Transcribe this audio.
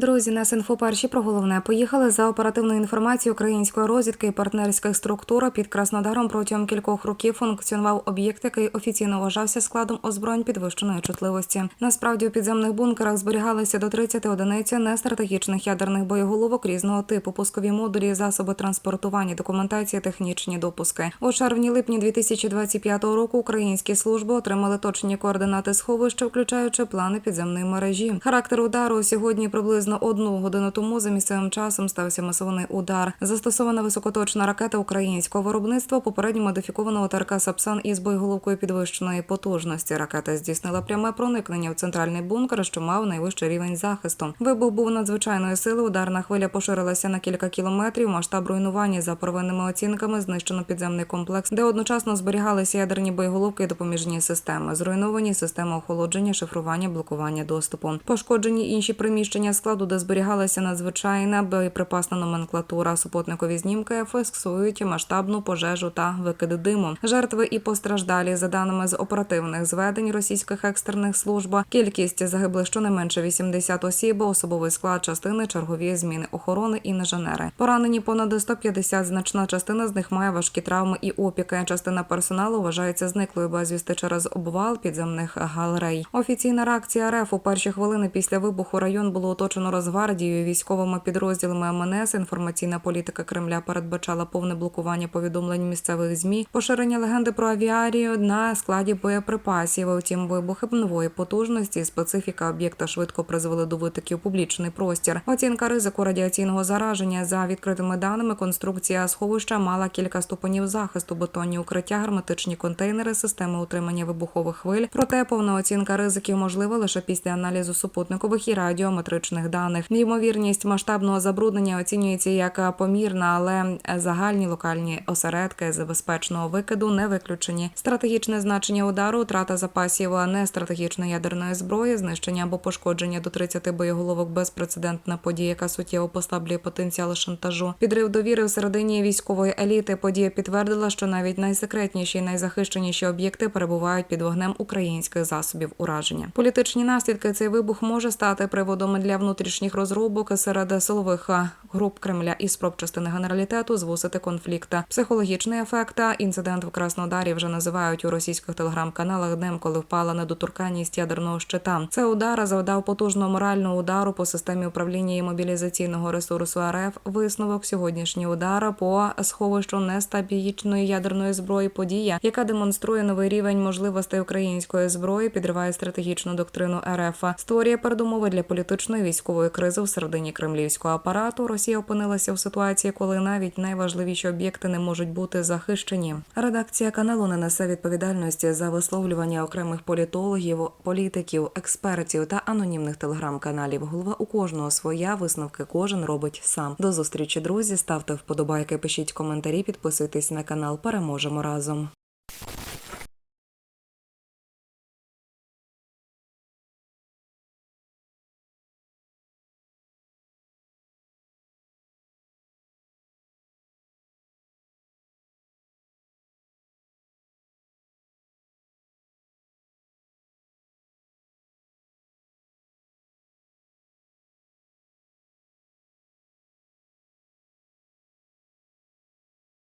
Друзі, нас інфо перші про головне поїхали за оперативною інформацією української розвідки і партнерських структур під Краснодаром протягом кількох років функціонував об'єкт, який офіційно вважався складом озброєнь підвищеної чутливості. Насправді у підземних бункерах зберігалися до 30 одиниць нестратегічних ядерних боєголовок різного типу, пускові модулі, засоби транспортування, документація, технічні допуски. У червні-липні 2025 року українські служби отримали точні координати сховища, включаючи плани підземної мережі. Характер удару сьогодні приблизно одну годину тому за місцевим часом стався масований удар. Застосована високоточна ракета українського виробництва, попередньо модифікованого ТРК Сапсан із боєголовкою підвищеної потужності. Ракета здійснила пряме проникнення в центральний бункер, що мав найвищий рівень захисту. Вибух був надзвичайної сили. Ударна хвиля поширилася на кілька кілометрів. Масштаб руйнування за первинними оцінками знищено підземний комплекс, де одночасно зберігалися ядерні боєголовки і допоміжні системи. Зруйновані системи охолодження, шифрування, блокування доступу. Пошкоджені інші приміщення складу, де зберігалася надзвичайна боєприпасна номенклатура. Супутникові знімки фіксують масштабну пожежу та викиди диму. Жертви і постраждалі за даними з оперативних зведень російських екстрених служб. Кількість загиблих щонайменше 80 осіб, особовий склад частини, чергові зміни охорони і інженери. Поранені понад 150, значна частина з них має важкі травми і опіки. Частина персоналу вважається зниклою безвісти через обвал підземних галерей. Офіційна реакція РФ у перші хвилини після вибуху район було оточено Росгвардією, військовими підрозділами МНС. Інформаційна політика Кремля передбачала повне блокування повідомлень місцевих змі, поширення легенди про авіарію на складі боєприпасів. Утім, вибухи нової потужності, і специфіка об'єкта швидко призвели до витоків публічний простір. Оцінка ризику радіаційного зараження за відкритими даними. Конструкція сховища мала кілька ступенів захисту, бетонні укриття, герметичні контейнери, системи утримання вибухових хвиль. Проте повна оцінка ризиків можлива лише після аналізу супутникових і радіометричних даних. Ймовірність масштабного забруднення оцінюється як помірна, але загальні локальні осередки з безпечного викиду не виключені. Стратегічне значення удару, втрата запасів нестратегічної ядерної зброї, знищення або пошкодження до 30 боєголовок безпрецедентна подія, яка суттєво послаблює потенціал шантажу. Підрив довіри всередині військової еліти. Подія підтвердила, що навіть найсекретніші і найзахищеніші об'єкти перебувають під вогнем українських засобів ураження. Політичні наслідки цей вибух може стати приводом для внутрішніх розробок серед силових груп Кремля і спроб частини генералітету звусити конфлікт. Психологічний ефект інцидент в Краснодарі вже називають у російських телеграм-каналах днем, коли впала недоторканність ядерного щита. Це удар завдав потужного морального удару по системі управління і мобілізаційного ресурсу РФ. Висновок сьогоднішній удар по сховищу нестабілічної ядерної зброї. Подія, яка демонструє новий рівень можливостей української зброї, підриває стратегічну доктрину РФ, створює передумови для політичної військової кризи всередині кремлівського апарату. Росія опинилася в ситуації, коли навіть найважливіші об'єкти не можуть бути захищені. Редакція каналу не несе відповідальності за висловлювання окремих політологів, політиків, експертів та анонімних телеграм-каналів. Голова у кожного своя висновки кожен робить сам. До зустрічі, друзі. Ставте вподобайки, пишіть коментарі, підписуйтесь на канал. Переможемо разом.